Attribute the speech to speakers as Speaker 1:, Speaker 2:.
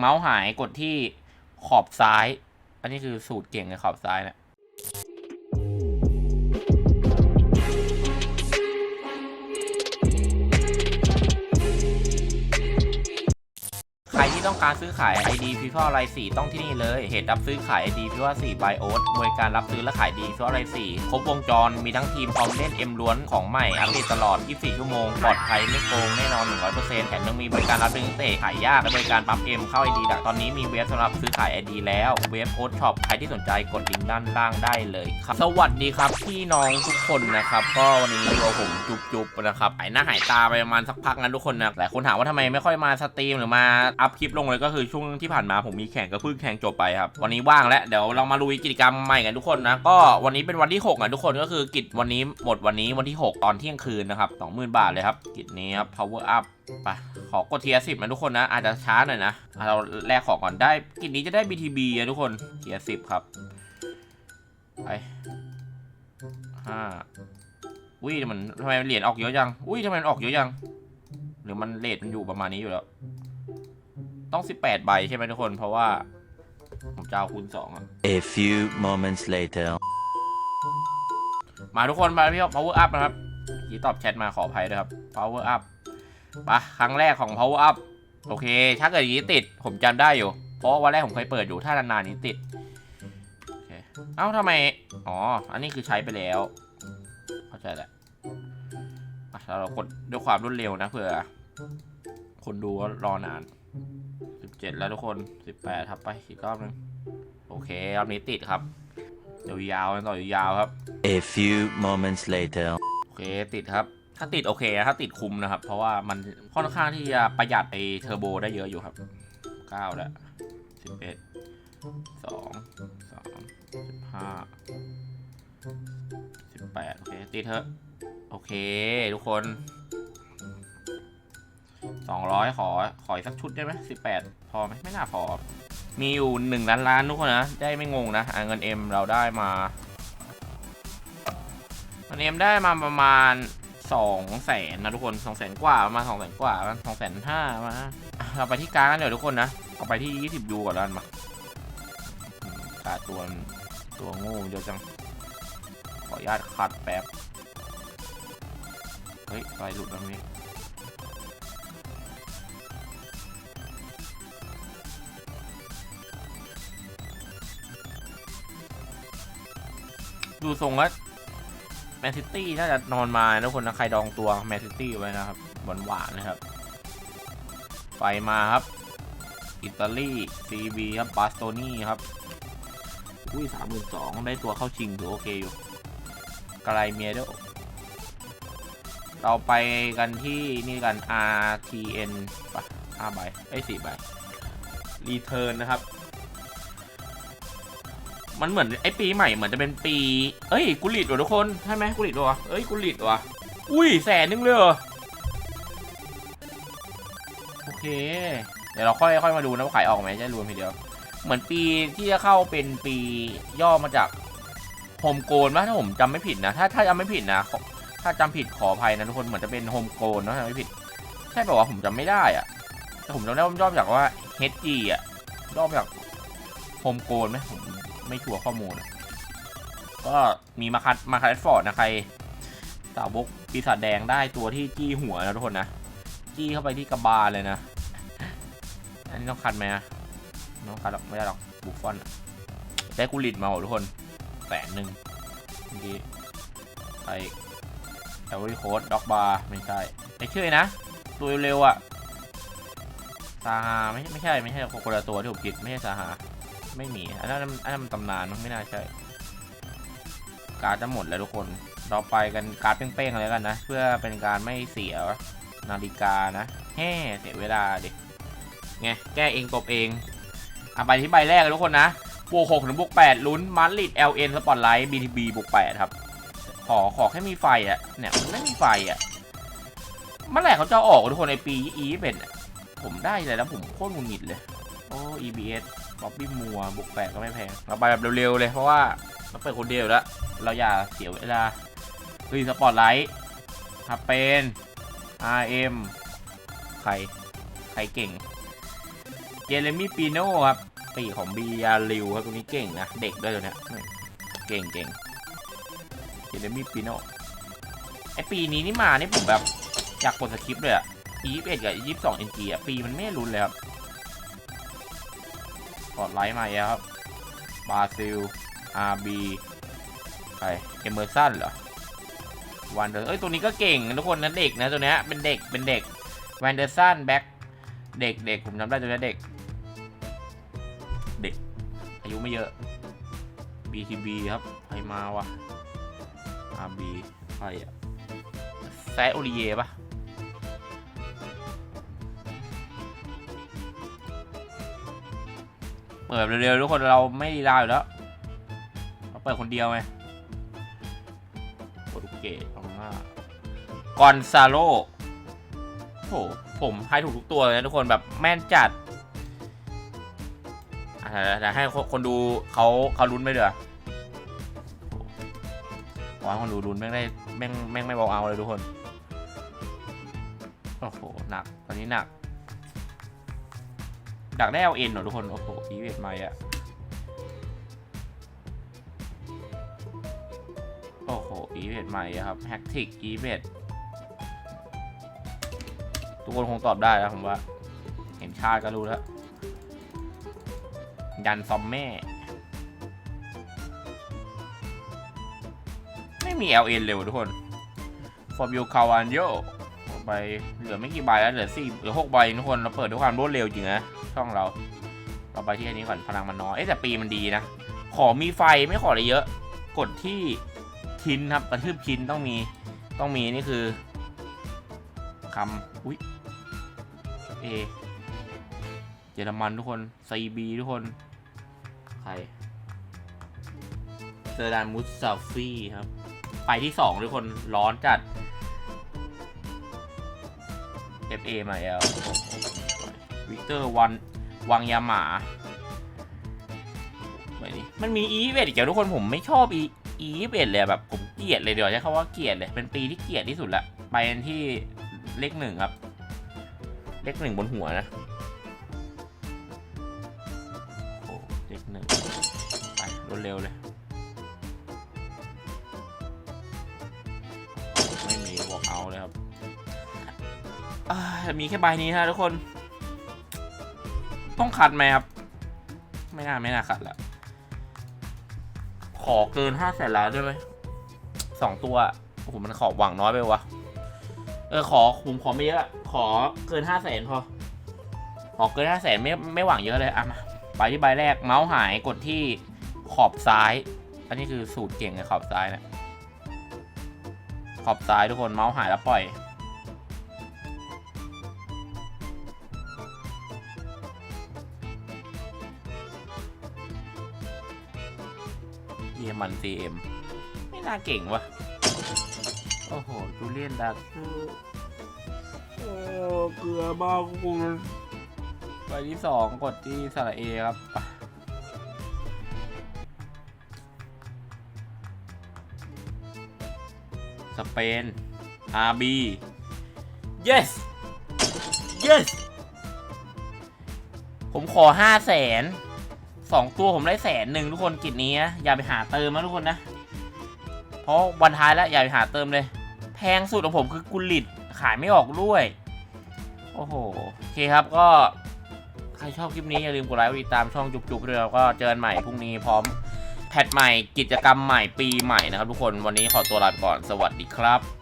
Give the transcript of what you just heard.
Speaker 1: เมาส์หายกดที่ขอบซ้าย อันนี้คือสูตรเก่งในขอบซ้ายเนะ ต้องการซื้อขาย ID p i v a l ไร4ต้องที่นี่เลย เหตุรับซื้อขาย ID p i v a l 4 by o a t บริการรับซื้อและขายดี p i v a l ไร4ครบวงจรมีทั้งทีมพร้อมเล่น M ล้วนของใหม่ อัปเดตตลอด 24 ชั่วโมง ปลอดภัยไม่โกงแน่นอน 100%แถมยังมีบริการรับดึงเตะขายยากและบริการปั๊ม M เข้า ID ดักตอนนี้มีเว็บสำหรับซื้อขาย ID แล้วเว็บโอ๊ตช็อปใครที่สนใจกดลิงก์ด้านล่างได้เลยครับสวัสดีครับพี่น้องทุกคนนะครับก็วันนี้อยู่กับผมจุบจุบๆนะครับหายหน้าหายตาไปประมาณสักพักนะทุกคนนะหลายคนถามว่าทำไมไม่ค่อยมาสตรีมหรือมาอัพคลิปลงเลยก็คือช่วงที่ผ่านมาผมมีแข่งก็เพิ่งแข่งจบไปครับ วันนี้ว่างแล้วเดี๋ยวเรามาลุยกิจกรรมใหม่กันทุกคนนะ ก็วันนี้เป็นวันที่6อะทุกคนก็คือกิจวันนี้หมดวันนี้วันที่ 6 ตอนเที่ยงคืนนะครับ20,000 บาทเลยครับ กิจนี้ครับ power up ไปขอกดเทียสิบนะทุกคนนะ อาจจะช้าหน่อยนะ เราแลกของก่อนได้กิจนี้จะได้ BTB อะทุกคนเทียสิบครับไปห้าอุ้ยมันทำไมมันเหรียญออกเยอะจัง อุ้ยทำไมมันออกเยอะจัง หรือมันเลทมันอยู่ประมาณนี้อยู่แล้ว ต้อง 18 ใบใช่ไหมทุกคน เพราะว่า ผมจะเอาคูณ2อะ
Speaker 2: A few moments later.
Speaker 1: มาทุกคนมาพี่ power up นะครับที่ตอบแชทมาขออภัยด้วยครับ power up ปะครั้งแรกของ power up โอเค ถ้าเกิดอย่างนี้ติด ผมจำได้อยู่ เพราะวันแรกผมเคยเปิดอยู่ ถ้านานๆนี้ติดโอเคเอ้าทำไม อ๋อ อันนี้คือใช้ไปแล้ว เข้าใจแหละอะเรากดด้วยความรวดเร็วนะเผื่อ คนดูว่ารอนาน 17แล้วทุกคน18ครับไปอีกรอบหนึงโอเครอบนี้ติดครับยาวๆกันต่อยาวๆครับ
Speaker 2: A few moments later.
Speaker 1: โอเคติดครับ ถ้าติดโอเคนะถ้าติดคุมนะครับ เพราะว่ามันค่อนข้างที่จะประหยัดไอเทอร์โบได้เยอะอยู่ครับเก้าแล้วสิบเอ็ดสองสามสิบห้าสิบแปดโอเคติดเถอะโอเค ทุกคน สองร้อยขอ ขออีกสักชุดได้ไหมสิบแปดพอไหมไม่น่าพอ มีอยู่หนึ่งล้านล้านทุกคนนะ ได้ไม่งงนะเงินเอ็มเราได้มามันเอ็มได้มาประมาณสองแสนนะทุกคนสองแสนกว่าประมาณสองแสนกว่ามาสองแสนห้ามาเราไปที่กลารดกันเดี๋ยวทุกคนนะเอาไปที่ยี่สิบยูก่อนแล้วกันมาอืมการดตัวตัวง่เยอะจัง ขออนุญาตคัดแป๊บ เฮ้ยไฟหลุดแล้วนี่ ดูทรงแล้วแมนซิตี้น่าจะนอนมาทุกคนนะใครดองตัวแมนซิตี้ไว้นะครับหวานหวานๆนะครับไปมาครับ อิตาลีซีบีครับบาสโตนี่ครับอุ้ยสามหมื่นสองได้ตัวเข้าชิงถือโอเคอยู่กลายเมียด้วยเราไปกันที่นี่กัน RTN ปะห้าใบไอ้สี่ใบรีเทิร์นนะครับ มันเหมือนไอปีใหม่เหมือนจะเป็นปี เอ้ยกุลิตว่ะทุกคนใช่ไหมกุลิตวะเอ้ยกุลิตวะอุ้ยแสนนึงเลยเหรอโอเค เดี๋ยวเราค่อยค่อยมาดูนะว่าขายออกไหมจะรวมทีเดียว เหมือนปีที่จะเข้าเป็นปีย่อมาจากโฮมโกนป่ะถ้าผมจำไม่ผิดนะ ถ้าถ้าจำไม่ผิดนะ ถ้าจำผิดขออภัยนะทุกคนเหมือนจะเป็นโฮมโกนนะถ้าจำไม่ผิด ใช่ป่าวะผมจำไม่ได้อะแต่ผมจำได้ว่าย่อมาจากว่า HG อะย่อมาจากโฮมโกนไหมผม ไม่ชัวร์ข้อมูล ก็มีมาคัดมาคัดฟอร์ดนะใคร สาวบกปีศาจแดงได้ตัวที่จี้หัวนะทุกคนนะ จี้เข้าไปที่กระบาลเลยนะ อันนี้ต้องคัดไหมอะต้องคัดหรอกไม่ได้หรอกบุฟฟอนได้กุลิตมาหทุกคนแสนหนึ่งเมื่อกี้ใครแอลลี่โคดด็อกบาร์ไม่ใช่ไม่ชื่อนะ ตัวเร็วๆอะซาฮาไม่ไม่ใช่ ไม่ใช่คนละตัวที่ผมคิด ไม่ใช่ซาฮา ไม่มี อันนั้นอันนั้นมันตำนานมั้งไม่น่าใช่ การจะหมดแล้วทุกคน เราไปกันการเป้งๆเลยกันนะ เพื่อเป็นการไม่เสียนาฬิกานะแฮ่เสียเวลาดิไงแก้เองตบเองอะไปที่ใบแรกเลยทุกคนนะบวกหกถึงบวกแปดลุ้นมาร์ลิด LN สปอตไลท์ BTB บวกแปดครับ ขอขอแค่มีไฟอะ เนี่ยมันไม่มีไฟอะเมื่อไหร่เขาจะออกทุกคนในปี E เป็นผมได้เลยแล้วผมโคตรหงุดหงิดเลย โอ้ EBS บ๊อบบี้มัวบวกแปดก็ไม่แพงเราไปแบบเร็วๆเลยเพราะว่าเราเปิดคนเดียวแล้ว เราอย่าเสียเวลาเฮ้ยสปอตไลท์ฮับเป็น RM ใคร ใครเก่งเจเรมี่ปีโน่ครับปีของบียาริวครับตัวนี้เก่งนะ เด็กด้วยตัวเนี้ยเก่งเก่งเจเรมี่ปีโน่ไอปีนี้นี่มานี่ผมแบบ อยากกดสคริปต์เลยอะยี่สิบเอ็ดกับยี่สิบสองเอ็นจีอะปีมันไม่รุนเลยครับ กดไลท์มาแล้วครับบราซิลอาร์บีใครเอเมอร์สันเหรอวันเดอร์เอ้ยตัวนี้ก็เก่งทุกคนนะเด็กนะตัวเนี้ยเป็นเด็กเป็นเด็กแวนเดอร์สันแบ็คเด็กเด็กผมจำได้ตัวเนี้ยเด็ก เด็ก อายุไม่เยอะ BTB ครับใครมาวะ RB ใครอะแซโอริเย่ปะ เปิดเร็วๆทุกคนเราไม่รีลาอยู่แล้วเราเปิดคนเดียวไงโปรตุเกสของหน้ากอนซาโลโหผมให้ถูกทุกตัวเลยนะทุกคนแบบแม่นจัดอะเดี๋ยวให้คนดูเขาเขาลุ้นไปเดี๋ยวขอให้คนดูลุ้นแม่งได้แม่งแม่งไม่บอกเอาเลยทุกคน โอ้โห หนัก ตอนนี้หนัก ดักได้เอาเอ็นเหรอทุกคน โอ้โหอีเวทไม่อะโอ้โหอีเวทใหม่ครับแฮกติกอีเวททุกคนคงตอบได้แล้วผมว่า เห็นชาติก็รู้แล้วยันซอมแม่ ไม่มี LN เร็วทุกคนฟอร์บิโอคาวานโยไปเหลือไม่กี่ใบแล้วเหลือสี่เหลือหกใบทุกคนเราเปิดด้วยความรวดเร็วจริงนะ ช่องเรา เราไปที่อันนี้ก่อนพลังมันน้อยเอ๊แต่ปีมันดีนะ ขอมีไฟไม่ขออะไรเยอะ กดที่ชิ้นครับกระทืบชิ้นต้องมีต้องมีนี่คือคำอุ้ยเอเยอรมันทุกคนซีบีทุกคน ใครเซอร์ดานมุสซาฟี่ครับ ไปที่สองทุกคนร้อนจัด FA มาแล้ว วิกเตอร์วันวังยาหมาแบบนี้มันมีอีเวนต์อีกแล้วทุกคนผมไม่ชอบอีอีเวนต์เลยแบบผมเกลียดเลยเดี๋ยวใช้คำว่าเกลียดเลยเป็นปีที่เกลียดที่สุดละไปที่เลขหนึ่งครับ เลขหนึ่งบนหัวนะโอ้เลขหนึ่งไปรวดเร็วเลย ไม่มีบอกเอาเลยครับมีแค่ใบนี้นะทุกคน ต้องขัดไหมครับ ไม่น่าไม่น่าขัดและขอเกินห้าแสนล้านได้ไหมสองตัวโอ้โหมันขอหวังน้อยไปวะเออขอผมขอไม่เยอะขอเกินห้าแสนพอขอเกินห้าแสนไม่ไม่หวังเยอะเลยอะมาไปที่ใบแรกเมาส์หายกดที่ขอบซ้าย อันนี้คือสูตรเก่งในขอบซ้ายนะขอบซ้ายทุกคนเมาส์หายแล้วปล่อย เยมันซีเอ็มไม่น่าเก่งวะโอ้โหจูเลียนดักคือโอ้เกลือมากคุณใบที่สองกดที่สระเอครับสเปน RB yes yes ผมขอห้าแสน สองตัวผมได้แสนหนึ่งทุกคนกิจนี้นะอย่าไปหาเติมนะทุกคนนะ เพราะวันท้ายแล้วอย่าไปหาเติมเลย แพงสุดของผมคือกุลิตขายไม่ออกด้วย โอ้โห โอเคครับก็ ใครชอบคลิปนี้ อย่าลืมกดไลค์กดติดตามช่องจุกจุกด้วยแล้วก็เจอกันใหม่พรุ่งนี้พร้อมแพทใหม่กิจกรรมใหม่ปีใหม่นะครับทุกคนวันนี้ขอตัวลาไปก่อนสวัสดีครับ